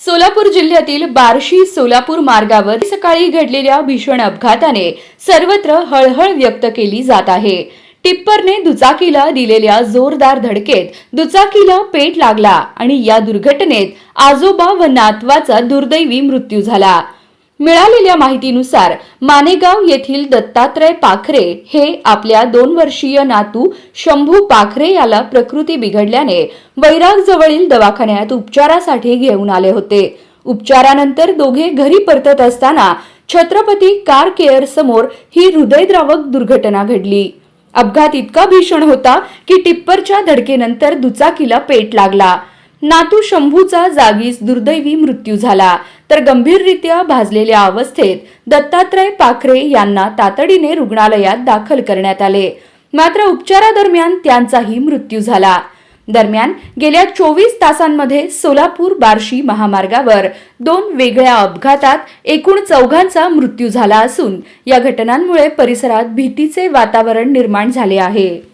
सोलापूर जिल्ह्यातील बार्शी सोलापूर मार्गावर सकाळी घडलेल्या भीषण अपघाताने सर्वत्र हळहळ व्यक्त केली जात आहे. टिप्परने दुचाकीला दिलेल्या जोरदार धडकेत दुचाकीला पेट लागला आणि या दुर्घटनेत आजोबा व नातवाचा दुर्दैवी मृत्यू झाला. मिळालेल्या माहितीनुसार मानेगाव येथील दत्तात्रय पाखरे हे आपल्या दोन वर्षीय नातू शंभू पाखरे याला प्रकृती बिघडल्याने वैराग जवळील दवाखान्यात उपचारासाठी घेऊन आले होते. उपचारानंतर दोघे घरी परतत असताना छत्रपती कार केअर समोर ही हृदयद्रावक दुर्घटना घडली. अपघात इतका भीषण होता की टिप्परच्या धडकेनंतर दुचाकीला पेट लागला. नातू शंभूचा जागीच दुर्दैवी मृत्यू झाला. तर गंभीररित्या भाजलेल्या अवस्थेत दत्तात्रय पाखरे यांना तातडीने रुग्णालयात दाखल करण्यात आले. मात्र उपचारादरम्यान त्यांचाही मृत्यू झाला. दरम्यान गेल्या चोवीस तासांमध्ये सोलापूर बार्शी महामार्गावर दोन वेगळ्या अपघातात एकूण चौघांचा मृत्यू झाला असून या घटनांमुळे परिसरात भीतीचे वातावरण निर्माण झाले आहे.